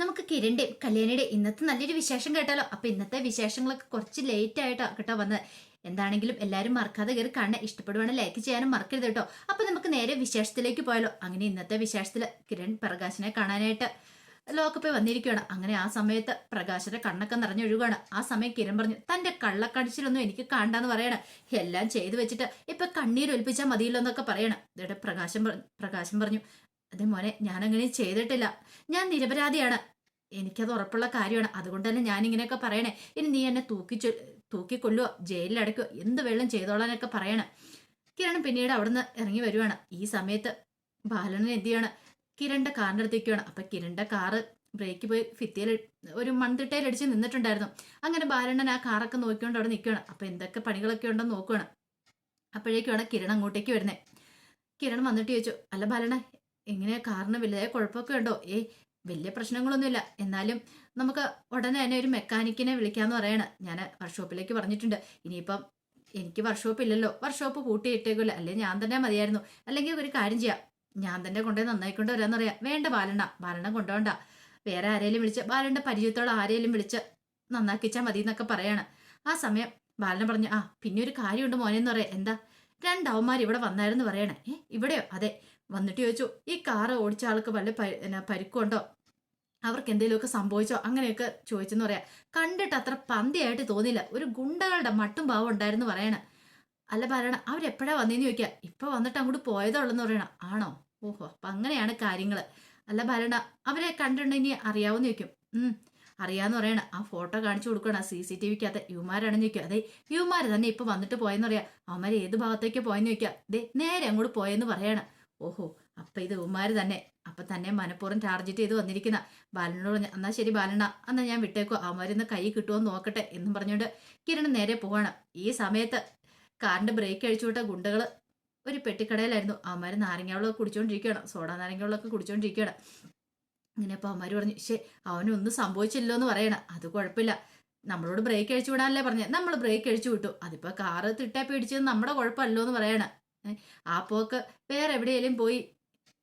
നമുക്ക് കിരണിന്റെ കല്യാണിയുടെ ഇന്നത്തെ നല്ലൊരു വിശേഷം കേട്ടാലോ? അപ്പൊ ഇന്നത്തെ വിശേഷങ്ങളൊക്കെ കുറച്ച് ലേറ്റ് ആയിട്ടോ കേട്ടോ വന്നത്. എന്താണെങ്കിലും എല്ലാവരും മറക്കാതെ കയറി കാണാൻ ഇഷ്ടപ്പെടുവാണെങ്കിൽ ലൈക്ക് ചെയ്യാനും മറക്കരുത് കേട്ടോ. അപ്പൊ നമുക്ക് നേരെ വിശേഷത്തിലേക്ക് പോയാലോ. അങ്ങനെ ഇന്നത്തെ വിശേഷത്തിൽ കിരൺ പ്രകാശിനെ കാണാനായിട്ട് ലോകപ്പ് വന്നിരിക്കുകയാണ്. അങ്ങനെ ആ സമയത്ത് പ്രകാശന്റെ കണ്ണൊക്കെ നിറഞ്ഞൊഴുകുകയാണ് ആ സമയം കിരൺ പറഞ്ഞു തന്റെ കള്ളക്കടിച്ചിലൊന്നും എനിക്ക് കാണണ്ടെന്ന് പറയണ. എല്ലാം ചെയ്തു വെച്ചിട്ട് ഇപ്പൊ കണ്ണീരൊലിപ്പിച്ചാൽ മതിയല്ലോ എന്നൊക്കെ പറയണം. ഇവിടെ പ്രകാശം പ്രകാശം പറഞ്ഞു അതെ മോനെ ഞാനങ്ങനെ ചെയ്തിട്ടില്ല. ഞാൻ നിരപരാധിയാണ്. എനിക്കത് ഉറപ്പുള്ള കാര്യമാണ്. അതുകൊണ്ട് തന്നെ ഞാൻ ഇങ്ങനെയൊക്കെ പറയണേ. ഇനി നീ എന്നെ തൂക്കി തൂക്കിക്കൊല്ലുവോ ജയിലിൽ അടയ്ക്കോ എന്ത് വെള്ളം ചെയ്തോളാനൊക്കെ പറയണം. കിരൺ പിന്നീട് അവിടുന്ന് ഇറങ്ങി വരുവാണ്. ഈ സമയത്ത് ബാലനൻ എന്ത് ചെയ്യാണ്? കിരണിന്റെ കാറിന്റെ അടുത്തേക്കാണ് അപ്പൊ കിരണിന്റെ കാറ് ബ്രേക്ക് പോയി ഫിത്തിയിൽ ഒരു മൺതിട്ടയിൽ അടിച്ച് നിന്നിട്ടുണ്ടായിരുന്നു. അങ്ങനെ ബാലണ്ണൻ ആ കാറൊക്കെ നോക്കിക്കൊണ്ട് അവിടെ നിൽക്കുകയാണ് അപ്പൊ എന്തൊക്കെ പണികളൊക്കെ ഉണ്ടെന്ന് നോക്കുകയാണ് അപ്പോഴേക്കുമാണ് കിരൺ അങ്ങോട്ടേക്ക് വരുന്നത് കിരൺ വന്നിട്ട് ചോദിച്ചു അല്ല ബാലണ്ണ എങ്ങനെ കാറിന് വലിയ കുഴപ്പമൊക്കെ ഉണ്ടോ? ഏയ് വലിയ പ്രശ്നങ്ങളൊന്നുമില്ല. എന്നാലും നമുക്ക് ഉടനെ തന്നെ ഒരു മെക്കാനിക്കിനെ വിളിക്കാന്ന് പറയണ. ഞാൻ വർക്ക്ഷോപ്പിലേക്ക് പറഞ്ഞിട്ടുണ്ട്. ഇനിയിപ്പം എനിക്ക് വർക്ക്ഷോപ്പ് ഇല്ലല്ലോ. വർക്ക്ഷോപ്പ് പൂട്ടിയിട്ടേക്കില്ല അല്ലെ ഞാൻ തന്നെ മതിയായിരുന്നു. അല്ലെങ്കിൽ ഒരു കാര്യം ചെയ്യാം. ഞാൻ തന്നെ കൊണ്ടുപോയി നന്നായിക്കൊണ്ട് പറയാം. വേണ്ട ബാലണ്ണ. ബാലണ്ണ കൊണ്ടുപോണ്ട വേറെ ആരെയും വിളിച്ച് ബാലണ്ണ പരിചയത്തോളം ആരെയും വിളിച്ച് നന്നാക്കിച്ചാൽ മതി എന്നൊക്കെ പറയാണ്. ആ സമയം ബാലൻ പറഞ്ഞു ആ പിന്നെ ഒരു കാര്യമുണ്ട് മോനെന്ന് പറയാം. എന്താ? രണ്ടവന്മാർ ഇവിടെ വന്നായിരുന്നു പറയണേ. ഇവിടെയോ? അതെ. വന്നിട്ട് ചോദിച്ചു ഈ കാറ് ഓടിച്ച ആൾക്ക് വല്ല പരി- പരിക്കുണ്ടോ? അവർക്ക് എന്തെങ്കിലുമൊക്കെ സംഭവിച്ചോ? അങ്ങനെയൊക്കെ ചോദിച്ചെന്ന് പറയാം. കണ്ടിട്ട് അത്ര പന്തിയായിട്ട് തോന്നിയില്ല. ഒരു ഗുണ്ടകളുടെ മട്ടും ഭാവം ഉണ്ടായിരുന്നു പറയണ. അല്ല പറയണ അവരെപ്പോഴാ വന്നേന്ന് ചോദിക്കുക ഇപ്പൊ വന്നിട്ട് അങ്ങോട്ട് പോയതുള്ളെന്ന് പറയണ. ആണോ? ഓഹോ അപ്പൊ അങ്ങനെയാണ് കാര്യങ്ങൾ അല്ല ഭരണ അവരെ കണ്ടിട്ടുണ്ടെങ്കിൽ അറിയാവുന്ന ചോദിക്കും. ഉം അറിയാന്ന് പറയണ. ആ ഫോട്ടോ കാണിച്ചു കൊടുക്കണം സി സി ടി വിക്കകത്ത്. യുമാരാണെന്ന് ചോദിക്കുക അതെ യുമാര് തന്നെ ഇപ്പൊ വന്നിട്ട് പോയെന്ന് പറയാം. അവന്മാർ ഏത് ഭാഗത്തേക്ക് പോയെന്ന് ചോദിക്കുക ദേ നേരെ അങ്ങോട്ട് പോയെന്ന് പറയണം. ഓഹോ അപ്പൊ ഇത് ഉമ്മാര് തന്നെ. അപ്പൊ തന്നെ മനഃപൂർവം ടാർഗറ്റ് ചെയ്ത് വന്നിരിക്കുന്ന. ബാലനോട് എന്നാൽ എന്നാ ശരി ബാലണ എന്നാ ഞാൻ വിട്ടേക്കോ. അവന്മാരിന്ന് കൈ കിട്ടുമോ നോക്കട്ടെ എന്നും പറഞ്ഞുകൊണ്ട് കിരൺ നേരെ പോവാണ്. ഈ സമയത്ത് കാറിന്റെ ബ്രേക്ക് അഴിച്ചുവിട്ട ഗുണ്ടകൾ ഒരു പെട്ടിക്കടയിലായിരുന്നു. അവന്മാര് നാരങ്ങാവെള്ളം കുടിച്ചോണ്ടിരിക്കുകയാണ്. സോഡാ നാരങ്ങാവെള്ളമൊക്കെ കുടിച്ചോണ്ടിരിക്കുകയാണ്. ഇങ്ങനെ അപ്പൊ അവന്മാര് പറഞ്ഞു ശേ അവനൊന്നും സംഭവിച്ചില്ലോ എന്ന് പറയണം. അത് കുഴപ്പമില്ല. നമ്മളോട് ബ്രേക്ക് അഴിച്ചു വിടാനല്ലേ പറഞ്ഞത് നമ്മൾ ബ്രേക്ക് അഴിച്ചു വിട്ടു. അതിപ്പോ കാറ് തിട്ടേ പിടിച്ചത് നമ്മുടെ കുഴപ്പമല്ലോ എന്ന് പറയണ. ആ പോക്ക് വേറെ എവിടെയെങ്കിലും പോയി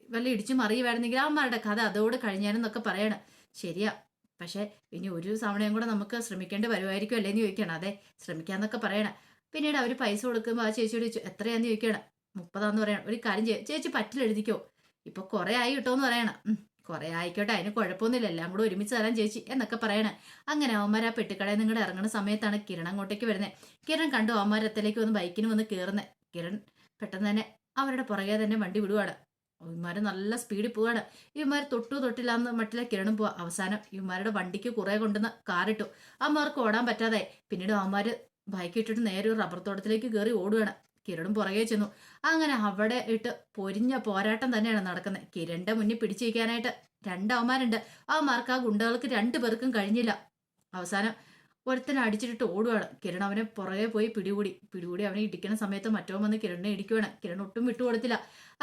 വല്ല ഇടിച്ചു മറിയുമായിരുന്നെങ്കിൽ അമ്മമാരുടെ കഥ അതോട് കഴിഞ്ഞാലെന്നൊക്കെ പറയണം. ശരിയാ. പക്ഷെ ഇനി ഒരു സമയം കൂടെ നമുക്ക് ശ്രമിക്കേണ്ടി വരുമായിരിക്കും അല്ലേന്ന് ചോദിക്കണം. അതെ ശ്രമിക്കാന്നൊക്കെ പറയണം. പിന്നീട് അവർ പൈസ കൊടുക്കുമ്പോൾ ആ ചേച്ചിയോട് എത്രയാന്ന് ചോദിക്കണം? മുപ്പതാന്ന് പറയണം. ഒരു കാര്യം ചെയ്യാം ചേച്ചി പറ്റിലെഴുതിക്കോ ഇപ്പൊ കുറെ ആയി കിട്ടുമെന്ന് പറയണം. കുറെ ആയിക്കോട്ടെ അതിന് കുഴപ്പമൊന്നുമില്ല. എല്ലാം കൂടെ ഒരുമിച്ച് തരാൻ ചേച്ചി എന്നൊക്കെ പറയണേ. അങ്ങനെ അവന്മാർ ആ പെട്ടിക്കടയിൽ നിങ്ങളുടെ ഇറങ്ങുന്ന സമയത്താണ് കിരൺ അങ്ങോട്ടേക്ക് വരുന്നത് കിരൺ കണ്ടു അവന്മാരത്തിലേക്ക് വന്ന് ബൈക്കിന് വന്ന് കയറുന്നത് കിരൺ പെട്ടെന്ന് തന്നെ അവരുടെ പുറകെ തന്നെ വണ്ടി വിടുവാണ്. ഇവന്മാർ നല്ല സ്പീഡിൽ പോവാണ്. ഇവന്മാർ തൊട്ടു തൊട്ടില്ലാന്ന് മട്ടിലെ കിരണം പോവാ. അവസാനം ഇവന്മാരുടെ വണ്ടിക്ക് കുറെ കൊണ്ടുവന്ന് കാറിട്ടു. അവന്മാർക്ക് ഓടാൻ പറ്റാതെ പിന്നീട് അവന്മാര് ബൈക്ക് ഇട്ടിട്ട് നേരെ ഒരു റബ്ബർ തോട്ടത്തിലേക്ക് കയറി ഓടുകയാണ് കിരണും പുറകെ ചെന്നു. അങ്ങനെ അവിടെ ഇട്ട് പൊരിഞ്ഞ പോരാട്ടം തന്നെയാണ് നടക്കുന്നത്. കിരണിന്റെ മുന്നിൽ പിടിച്ചു വയ്ക്കാനായിട്ട് രണ്ട് അവന്മാരുണ്ട്. അവന്മാർക്ക് ആ ഗുണ്ടകൾക്ക് രണ്ടു പേർക്കും കഴിഞ്ഞില്ല. അവസാനം ഒരുത്തനെ അടിച്ചിട്ട് ഓടുകയാണ് കിരൺ അവനെ പുറകെ പോയി പിടികൂടി. പിടികൂടി അവനെ ഇടിക്കുന്ന സമയത്ത് മറ്റോ വന്ന് കിരണിനെ ഇടിക്കുവാണ്. കിരൺ ഒട്ടും വിട്ടുകൊടുത്തില്ല.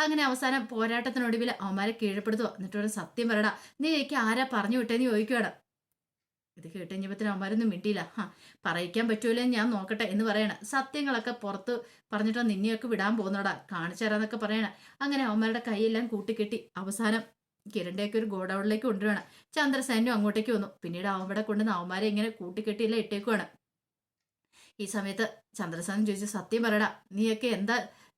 അങ്ങനെ അവസാനം പോരാട്ടത്തിനൊടുവിൽ അവന്മാരെ കീഴ്പ്പെടുത്തുക എന്നിട്ട് ഒരു സത്യം പറയടാ നീ എനിക്ക് ആരാ പറഞ്ഞു വിട്ടേന്ന് ചോദിക്കുവാണ്. ഇത് കേട്ട് കഴിഞ്ഞപ്പത്തിന് അവന്മാരൊന്നും മിണ്ടിയില്ല. ആ പറയിക്കാൻ പറ്റൂലേ ഞാൻ നോക്കട്ടെ എന്ന് പറയണ. സത്യങ്ങളൊക്കെ പുറത്ത് പറഞ്ഞിട്ടോ നിന്നെയൊക്കെ വിടാൻ പോകുന്നടാ കാണിച്ചു തരാന്നൊക്കെ പറയണ. അങ്ങനെ അവന്മാരുടെ കൈയെല്ലാം കൂട്ടിക്കെട്ടി. അവസാനം കിരണിന്റെയൊക്കെ ഒരു ഗോഡൌണിലേക്ക് കൊണ്ടുവേണം ചന്ദ്രസേനും അങ്ങോട്ടേക്ക് വന്നു. പിന്നീട് അവിടെ കൊണ്ട് അവന്മാരെ ഇങ്ങനെ കൂട്ടിക്കെട്ടിയില്ല ഇട്ടേക്കുവാണ്. ഈ സമയത്ത് ചന്ദ്രസേനൻ ചോദിച്ചു സത്യം പറയടാ നീയൊക്കെ എന്താ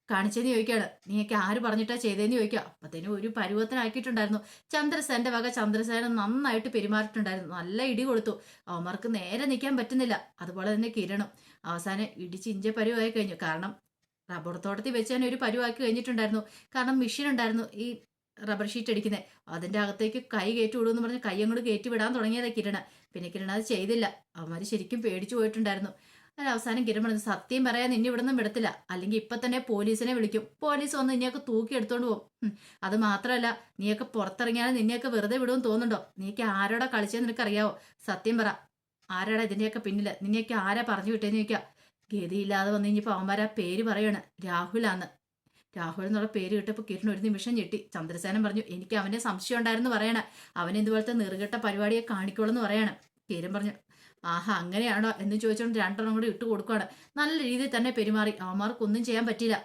കാണിച്ചെന്ന് ചോദിക്കുകയാണ് നീയൊക്കെ ആര് പറഞ്ഞിട്ടാ ചെയ്തതെന്ന് ചോദിക്കുക? അപ്പത്തേനും ഒരു പരുവത്തിനാക്കിയിട്ടുണ്ടായിരുന്നു ചന്ദ്രസേന്റെ വക ചന്ദ്രസേന നന്നായിട്ട് പെരുമാറിയിട്ടുണ്ടായിരുന്നു. നല്ല ഇടി കൊടുത്തു. അവന്മാർക്ക് നേരെ നിൽക്കാൻ പറ്റുന്നില്ല. അതുപോലെ തന്നെ കിരണം. അവസാനം ഇടിച്ച് ഇഞ്ച പരുവായി കഴിഞ്ഞു. കാരണം റബ്ബർ തോട്ടത്തിൽ വെച്ച് തന്നെ ഒരു പരുവാക്കി കഴിഞ്ഞിട്ടുണ്ടായിരുന്നു. കാരണം മെഷീൻ ഉണ്ടായിരുന്നു. ഈ റബ്ബർ ഷീറ്റ് അടിക്കുന്നത് അതിന്റെ അകത്തേക്ക് കൈ കയറ്റി വിടുമെന്ന് പറഞ്ഞ് കൈ അങ്ങോട്ട് കയറ്റി വിടാൻ തുടങ്ങിയതാ കിരണ. പിന്നെ കിരണ അത് ചെയ്തില്ല. അവന്മാർ ശരിക്കും പേടിച്ചു പോയിട്ടുണ്ടായിരുന്നു. അതിന് അവസാനം കിരൺ പറഞ്ഞു സത്യം പറയാൻ നിന്നെ ഇവിടെ നിന്നും വിടത്തില്ല. അല്ലെങ്കിൽ ഇപ്പൊ തന്നെ പോലീസിനെ വിളിക്കും. പോലീസ് വന്ന് നിന്നെയൊക്കെ തൂക്കി എടുത്തോണ്ട് പോകും. അത് മാത്രമല്ല നീയൊക്കെ പുറത്തിറങ്ങിയാലും നിന്നെയൊക്കെ വെറുതെ വിടുമെന്ന് തോന്നുന്നുണ്ടോ? നീയൊക്കെ ആരോടാ കളിച്ചതെന്ന് നിനക്കറിയാവോ? സത്യം പറ. ആരാടാ ഇതിന്റെയൊക്കെ പിന്നിൽ നിന്നെയൊക്കെ ആരാ പറഞ്ഞു വിട്ടേന്ന് ചോദിക്കുക ഗതിയില്ലാതെ വന്നു കഴിഞ്ഞപ്പോൾ അവന്മാരാ പേര് പറയാണ്. രാഹുലാന്ന്. രാഹുൽ എന്നുള്ള പേര് കേട്ടപ്പോൾ കിരൺ ഒരു നിമിഷം ഞെട്ടി. ചന്ദ്രസേനൻ പറഞ്ഞു എനിക്ക് അവനെ സംശയം ഉണ്ടായിരുന്നു പറയണ. അവൻ ഇതുപോലത്തെ നെറുകെട്ട പരിപാടിയെ കാണിക്കോളെന്ന് പറയണം. കിരൺ പറഞ്ഞു ആഹാ അങ്ങനെയാണോ? എന്ന് ചോദിച്ചുകൊണ്ട് രണ്ടെണ്ണം കൂടി ഇട്ട് കൊടുക്കുകയാണ് നല്ല രീതിയിൽ തന്നെ പെരുമാറി. അവന്മാർക്കൊന്നും ചെയ്യാൻ പറ്റില്ല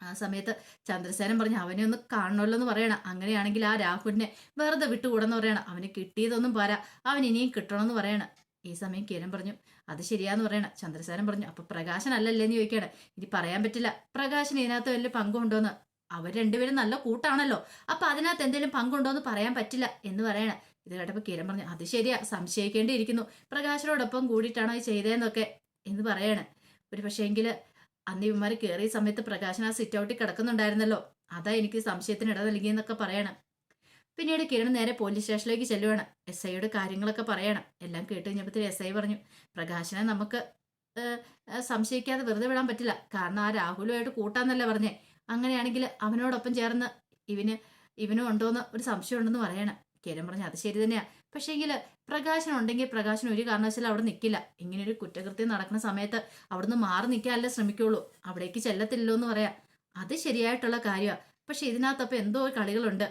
ആ സമയത്ത് ചന്ദ്രസേനൻ പറഞ്ഞു അവനെ ഒന്ന് കാണണമല്ലോ എന്ന് പറയണം. അങ്ങനെയാണെങ്കിൽ ആ രാഹുലിനെ വെറുതെ വിട്ടുകൂടെന്ന് പറയണം. അവന് കിട്ടിയതൊന്നും പോരാ. അവൻ ഇനിയും കിട്ടണമെന്ന് പറയണം. ഈ സമയം കിരൺ പറഞ്ഞു അത് ശരിയാന്ന് പറയണം. ചന്ദ്രസേനൻ പറഞ്ഞു അപ്പൊ പ്രകാശൻ അല്ലല്ലേ എന്ന് ചോദിക്കുകയാണ്. ഇനി പറയാൻ പറ്റില്ല. പ്രകാശൻ ഇതിനകത്ത് വലിയ പങ്കുണ്ടോന്ന്. അവർ രണ്ടുപേരും നല്ല കൂട്ടാണല്ലോ. അപ്പൊ അതിനകത്ത് എന്തെങ്കിലും പങ്കുണ്ടോന്ന് പറയാൻ പറ്റില്ല എന്ന് പറയണം. ഇത് കേട്ടപ്പോ കിരൺ പറഞ്ഞു അത് ശരിയാ. സംശയിക്കേണ്ടിയിരിക്കുന്നു. പ്രകാശനോടൊപ്പം കൂടിയിട്ടാണോ ഈ ചെയ്തതെന്നൊക്കെ എന്ന് പറയാണ്. ഒരു പക്ഷേ എങ്കിൽ അന്ന് ഇവന്മാർ കയറിയ സമയത്ത് പ്രകാശൻ ആ സിറ്റ് ഔട്ടിൽ കിടക്കുന്നുണ്ടായിരുന്നല്ലോ. അതാ എനിക്ക് സംശയത്തിന് ഇട നൽകിയെന്നൊക്കെ പറയണം. പിന്നീട് കിരൺ നേരെ പോലീസ് സ്റ്റേഷനിലേക്ക് ചെല്ലുവാണ്. എസ് ഐയോട് കാര്യങ്ങളൊക്കെ പറയണം. എല്ലാം കേട്ട് കഴിഞ്ഞപ്പോഴത്തേക്ക് എസ് ഐ പറഞ്ഞു പ്രകാശനെ നമുക്ക് സംശയിക്കാതെ വെറുതെ വിടാൻ പറ്റില്ല. കാരണം ആ രാഹുലുമായിട്ട് കൂട്ടാന്നല്ലേ പറഞ്ഞേ. അങ്ങനെയാണെങ്കിൽ അവനോടൊപ്പം ചേർന്ന് ഇവന് ഇവനും ഉണ്ടോന്ന് ഒരു സംശയം ഉണ്ടെന്ന് പറയണം. കിരൺ പറഞ്ഞു അത് ശരി തന്നെയാ. പക്ഷേങ്കിൽ പ്രകാശൻ ഉണ്ടെങ്കിൽ പ്രകാശൻ ഒരു കാരണവശാലും അവിടെ നിൽക്കില്ല ഇങ്ങനെ ഒരു കുറ്റകൃത്യം നടക്കുന്ന സമയത്ത് അവിടുന്ന് മാറി നിൽക്കാനല്ലേ ശ്രമിക്കുള്ളൂ. അവിടേക്ക് ചെല്ലത്തില്ലല്ലോ എന്ന് പറയാം. അത് ശരിയായിട്ടുള്ള കാര്യമാണ് പക്ഷെ ഇതിനകത്തപ്പോൾ എന്തോ കളികളുണ്ട്.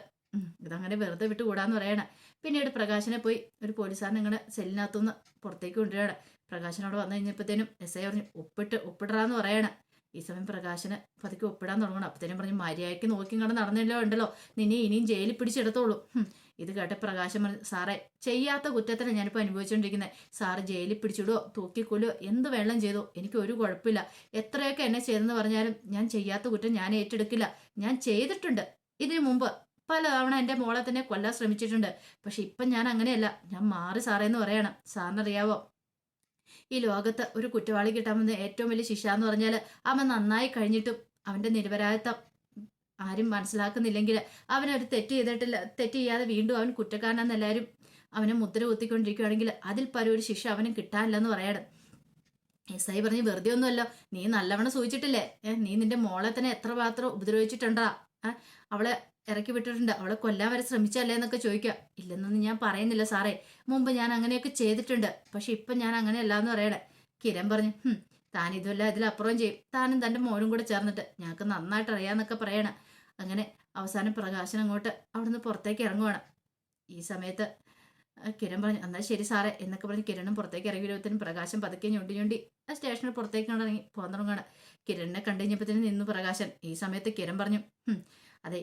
ഇതങ്ങനെ വെറുതെ വിട്ട് കൂടാന്ന് പറയണ. പിന്നീട് പ്രകാശനെ പോയി ഒരു പോലീസുകാരൻ ഇങ്ങനെ സെല്ലിനകത്തുനിന്ന് പുറത്തേക്ക് കൊണ്ടുവരികയാണ്. പ്രകാശനോട് വന്നു കഴിഞ്ഞപ്പോഴത്തേനും എസ് ഐ പറഞ്ഞു ഒപ്പിട്ട് ഒപ്പിടറാന്ന് പറയണ. ഈ സമയം പ്രകാശന് പതുക്കെ ഒപ്പിടാൻ തുടങ്ങണം അപ്പത്തേനും പറഞ്ഞു മര്യാദയ്ക്ക് നോക്കി കണ്ട് നടന്നില്ലോ ഉണ്ടല്ലോ. നിന്നെ ഇനിയും ജയിലിൽ പിടിച്ചെടുത്തോളൂ. ഇത് കേട്ട പ്രകാശം പറഞ്ഞു സാറേ ചെയ്യാത്ത കുറ്റത്തിന് ഞാനിപ്പോൾ അനുഭവിച്ചുകൊണ്ടിരിക്കുന്നത് സാറ് ജയിലിൽ പിടിച്ചിടുവോ തൂക്കിക്കൊല്ലുവോ എന്ത് വെള്ളം ചെയ്തോ എനിക്ക് ഒരു കുഴപ്പമില്ല. എത്രയൊക്കെ എന്നെ ചെയ്തെന്ന് പറഞ്ഞാലും ഞാൻ ചെയ്യാത്ത കുറ്റം ഞാൻ ഏറ്റെടുക്കില്ല. ഞാൻ ചെയ്തിട്ടുണ്ട്. ഇതിനു മുമ്പ് പല തവണ എന്റെ മോളെ തന്നെ കൊല്ലാൻ ശ്രമിച്ചിട്ടുണ്ട്. പക്ഷെ ഇപ്പം ഞാൻ അങ്ങനെയല്ല. ഞാൻ മാറി സാറേ എന്ന് പറയണം. സാറിനറിയാവോ? ഈ ലോകത്ത് ഒരു കുറ്റവാളി കിട്ടാൻ കിട്ടാമെന്ന് ഏറ്റവും വലിയ ശിക്ഷ എന്ന് പറഞ്ഞാൽ അവൻ നന്നായി കഴിഞ്ഞിട്ടും അവന്റെ നിരപരാധിത്വം ആരും മനസ്സിലാക്കുന്നില്ലെങ്കിൽ അവനൊരു തെറ്റ് ചെയ്തിട്ടില്ല. തെറ്റ് ചെയ്യാതെ വീണ്ടും അവൻ കുറ്റക്കാരനെന്ന് എല്ലാവരും അവനെ മുദ്ര കുത്തിക്കൊണ്ടിരിക്കുകയാണെങ്കിൽ അതിൽ പരം ഒരു ശിക്ഷ അവനും കിട്ടാനില്ലെന്ന് പറയണം. എസ് ഐ പറഞ്ഞ് വെറുതെ ഒന്നുമല്ലോ. നീ നല്ലവണ്ണം സൂചിച്ചിട്ടില്ലേ? നീ നിന്റെ മോളെ തന്നെ എത്ര മാത്രം ഉപദ്രവിച്ചിട്ടുണ്ടാ? അവളെ ഇറക്കി വിട്ടിട്ടുണ്ട്. അവളെ കൊല്ലാൻ വരെ ശ്രമിച്ചല്ലേ എന്നൊക്കെ ചോദിക്കുക. ഇല്ലെന്നൊന്നും ഞാൻ പറയുന്നില്ല സാറേ. മുമ്പ് ഞാൻ അങ്ങനെയൊക്കെ ചെയ്തിട്ടുണ്ട്. പക്ഷെ ഇപ്പം ഞാൻ അങ്ങനെയല്ല എന്ന് പറയണേ. കിരൺ പറഞ്ഞു "ഹും, താൻ ഇതുമല്ല ഇതിലപ്പുറം ചെയ്യും. താനും തന്റെ മോനും കൂടെ ചേർന്നിട്ട് ഞങ്ങൾക്ക് നന്നായിട്ട് അറിയാന്നൊക്കെ പറയണം. അങ്ങനെ അവസാനം പ്രകാശൻ അങ്ങോട്ട് അവിടുന്ന് പുറത്തേക്ക് ഇറങ്ങുവാണ്. ഈ സമയത്ത് കിരൺ പറഞ്ഞു എന്നാൽ ശരി സാറേ എന്നൊക്കെ പറഞ്ഞ് കിരണും പുറത്തേക്ക് ഇറങ്ങി വരുമ്പോഴത്തേനും പ്രകാശം പതുക്കെ ഞൊണ്ടി ഞൊണ്ടി ആ സ്റ്റേഷനിൽ പുറത്തേക്ക് ഇറങ്ങി പോകാൻ തുടങ്ങുകയാണ് കിരണിനെ കണ്ടു നിന്നു പ്രകാശൻ. ഈ സമയത്ത് കിരൺ പറഞ്ഞു "ഹും, അതെ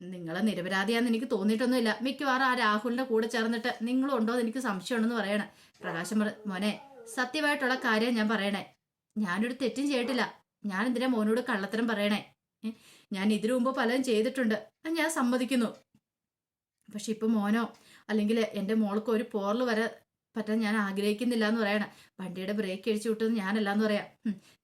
നിങ്ങളെ നിരപരാധിയാന്ന് എനിക്ക് തോന്നിയിട്ടൊന്നുമില്ല. മിക്കവാറും ആ രാഹുലിന്റെ കൂടെ ചേർന്നിട്ട് നിങ്ങളും ഉണ്ടോ എന്ന് എനിക്ക് സംശയമുണ്ടെന്ന് പറയണേ. പ്രകാശം മോനെ സത്യമായിട്ടുള്ള കാര്യം ഞാൻ പറയണേ. ഞാനൊരു തെറ്റും ചെയ്തിട്ടില്ല. ഞാൻ എന്തിനാ മോനോട് കള്ളത്തരം പറയണേ? ഞാൻ ഇതിനു മുമ്പ് പലതും ചെയ്തിട്ടുണ്ട്. അത് ഞാൻ സമ്മതിക്കുന്നു. പക്ഷെ ഇപ്പൊ മോനോ അല്ലെങ്കിൽ എന്റെ മോൾക്ക് ഒരു പോറൽ വരെ പറ്റാൻ ഞാൻ ആഗ്രഹിക്കുന്നില്ല എന്ന് പറയണം. വണ്ടിയുടെ ബ്രേക്ക് അടിച്ചു വിട്ടത് ഞാനല്ല എന്ന് പറയാം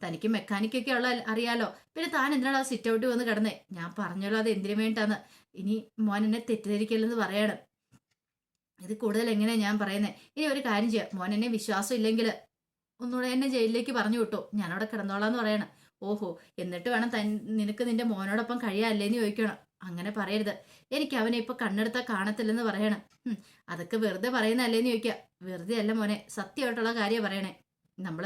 തനിക്ക് മെക്കാനിക്കൊക്കെ ഉള്ള അറിയാലോ. പിന്നെ താൻ എന്തിനാണ് ആ സിറ്റ് ഔട്ട് വന്ന് കിടന്നേ? ഞാൻ പറഞ്ഞല്ലോ അത് എന്തിനു വേണ്ടിട്ടാന്ന് ഇനി മോൻ എന്നെ തെറ്റിദ്ധരിക്കല്ലെന്ന് പറയണം. ഇത് കൂടുതൽ എങ്ങനെയാ ഞാൻ പറയുന്നത് ഇനി ഒരു കാര്യം ചെയ്യാം. മോൻ എന്നെ വിശ്വാസം ഇല്ലെങ്കിൽ ഒന്നുകൂടെ എന്നെ ജയിലിലേക്ക് പറഞ്ഞു വിട്ടു. ഞാനവിടെ കിടന്നോളാന്ന് പറയണം. ഓഹോ എന്നിട്ട് വേണം തൻ നിനക്ക് നിന്റെ മോനോടൊപ്പം കഴിയാല്ലേന്ന് ചോദിക്കണം. അങ്ങനെ പറയരുത്. എനിക്ക് അവനെ ഇപ്പൊ കണ്ണെടുത്താൽ കാണത്തില്ലെന്ന് പറയണം. അതൊക്കെ വെറുതെ പറയുന്നല്ലേന്ന് ചോദിക്കുക വെറുതെ അല്ല മോനെ സത്യമായിട്ടുള്ള കാര്യം പറയണേ. നമ്മൾ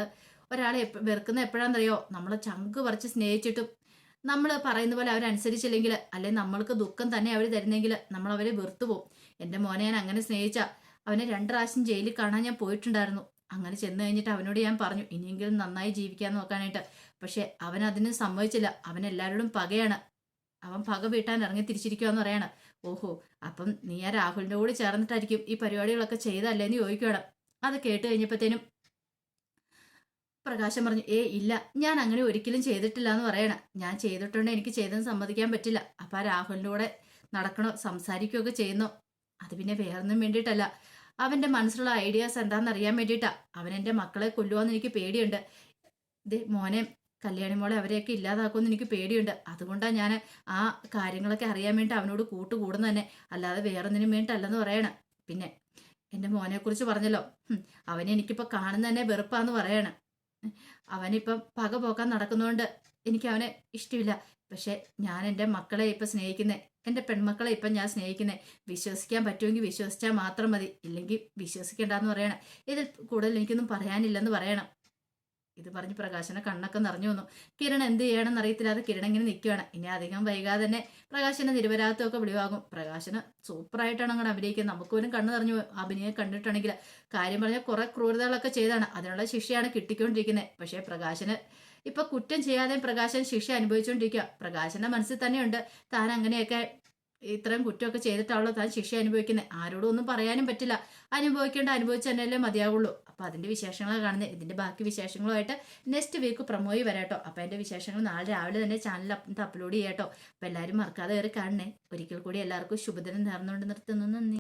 ഒരാളെ വെറുക്കുന്ന എപ്പോഴാണെന്നറിയോ നമ്മൾ ചങ്ക് പറിച്ച് സ്നേഹിച്ചിട്ടും നമ്മൾ പറയുന്ന പോലെ അവരനുസരിച്ചില്ലെങ്കിൽ അല്ലെങ്കിൽ നമ്മൾക്ക് ദുഃഖം തന്നെ അവർ തരുന്നെങ്കിൽ നമ്മൾ അവരെ വെറുത്തു പോകും എന്റെ മോനെ ഞാൻ അങ്ങനെ സ്നേഹിച്ച അവനെ രണ്ട് പ്രാവശ്യം ജയിലിൽ കാണാൻ ഞാൻ പോയിട്ടുണ്ടായിരുന്നു. അങ്ങനെ ചെന്ന് കഴിഞ്ഞിട്ട് അവനോട് ഞാൻ പറഞ്ഞു ഇനിയെങ്കിലും നന്നായി ജീവിക്കാൻ നോക്കാനായിട്ട്. പക്ഷെ അവൻ അതിന് സമ്മതിച്ചില്ല. അവൻ എല്ലാവരോടും പകയാണ്. അവൻ പക വീട്ടാൻ ഇറങ്ങി തിരിച്ചിരിക്കുക എന്ന് പറയാണ്. ഓഹോ അപ്പം നീ ആ രാഹുലിന്റെ കൂടെ ചേർന്നിട്ടായിരിക്കും ഈ പരിപാടികളൊക്കെ ചെയ്തല്ലേ ചെയ്തല്ലേന്ന് ചോദിക്കണം അത് കേട്ട് കഴിഞ്ഞപ്പോഴത്തേനും പ്രകാശം പറഞ്ഞു ഏ ഇല്ല ഞാൻ അങ്ങനെ ഒരിക്കലും ചെയ്തിട്ടില്ല എന്ന് പറയണ. ഞാൻ ചെയ്തിട്ടുണ്ട് എനിക്ക് ചെയ്തെന്ന് സമ്മതിക്കാൻ പറ്റില്ല. അപ്പൊ ആ രാഹുലിന്റെ കൂടെ നടക്കണോ സംസാരിക്കുകയൊക്കെ ചെയ്യുന്നോ? അത് പിന്നെ വേറൊന്നും വേണ്ടിയിട്ടല്ല. അവന്റെ മനസ്സിലുള്ള ഐഡിയാസ് എന്താണെന്ന് അറിയാൻ വേണ്ടിയിട്ടാ. അവൻ എന്റെ മക്കളെ കൊല്ലുവാന്ന് എനിക്ക് പേടിയുണ്ട്. ഇത് മോനെ കല്യാണി മോളെ അവരെയൊക്കെ ഇല്ലാതാക്കുമെന്ന് എനിക്ക് പേടിയുണ്ട്. അതുകൊണ്ടാണ് ഞാൻ ആ കാര്യങ്ങളൊക്കെ അറിയാൻ വേണ്ടി അവനോട് കൂട്ടുകൂടുന്ന തന്നെ അല്ലാതെ വേറൊന്നിനും വേണ്ടിയിട്ടല്ലെന്ന് പറയണം. പിന്നെ എന്റെ മോനെക്കുറിച്ച് പറഞ്ഞല്ലോ. അവനെ എനിക്കിപ്പോൾ കാണുന്ന തന്നെ വെറുപ്പാന്ന് പറയണം. അവനിപ്പം പക പോക്കാൻ നടക്കുന്നതുകൊണ്ട് എനിക്ക് അവനെ ഇഷ്ടമില്ല പക്ഷെ ഞാൻ എന്റെ മക്കളെ ഇപ്പം സ്നേഹിക്കുന്നത് എന്റെ പെൺമക്കളെ ഇപ്പം ഞാൻ സ്നേഹിക്കുന്നത് വിശ്വസിക്കാൻ പറ്റുമെങ്കിൽ വിശ്വസിച്ചാൽ മാത്രം മതി. ഇല്ലെങ്കിൽ വിശ്വസിക്കേണ്ടെന്ന് പറയണം. ഇതിൽ കൂടുതൽ എനിക്കൊന്നും പറയാനില്ലെന്ന് പറയണം. ഇത് പറഞ്ഞ് പ്രകാശനെ കണ്ണൊക്കെ നിറഞ്ഞു വന്നു. കിരൺ എന്ത് ചെയ്യണമെന്ന് അറിയത്തില്ലാതെ കിരൺ ഇങ്ങനെ നിൽക്കുകയാണ് ഇനി അധികം വൈകാതെ തന്നെ പ്രകാശനെ നിരപരാധിത്വമൊക്കെ വെളിവാകും പ്രകാശന് സൂപ്പറായിട്ടാണ് അങ്ങനെ അഭിനയിക്കുന്നത്. നമുക്ക് പോലും കണ്ണു നിറഞ്ഞു അഭിനയം കണ്ടിട്ടുണ്ടെങ്കിൽ കാര്യം പറഞ്ഞാൽ കുറെ ക്രൂരതകളൊക്കെ ചെയ്താണ്. അതിനുള്ള ശിക്ഷയാണ് കിട്ടിക്കൊണ്ടിരിക്കുന്നത് പക്ഷേ പ്രകാശന് ഇപ്പൊ കുറ്റം ചെയ്യാതെ പ്രകാശൻ ശിക്ഷ അനുഭവിച്ചുകൊണ്ടിരിക്കുക പ്രകാശന്റെ മനസ്സിൽ തന്നെയുണ്ട്. താൻ അങ്ങനെയൊക്കെ ഇത്രയും കുറ്റമൊക്കെ ചെയ്തിട്ടാണല്ലോ താൻ ശിക്ഷ അനുഭവിക്കുന്നത് ആരോടും ഒന്നും പറയാനും പറ്റില്ല. അനുഭവിക്കേണ്ട അനുഭവിച്ച് തന്നെയല്ലേ മതിയാവുള്ളൂ. അപ്പൊ അതിന്റെ വിശേഷങ്ങളാണ് കാണുന്നത് ഇതിന്റെ ബാക്കി വിശേഷങ്ങളുമായിട്ട് നെക്സ്റ്റ് വീക്ക് പ്രൊമോയി വരാട്ടോ. അപ്പൊ അതിന്റെ വിശേഷങ്ങൾ നാളെ രാവിലെ തന്നെ ചാനൽ അപ്ലോഡ് ചെയ്യാട്ടോ. അപ്പൊ എല്ലാവരും മറക്കാതെ കയറി കാണണേ ഒരിക്കൽ കൂടി എല്ലാവർക്കും ശുഭദിനം നേർന്നുകൊണ്ട് നിർത്തുന്നു. നന്ദി.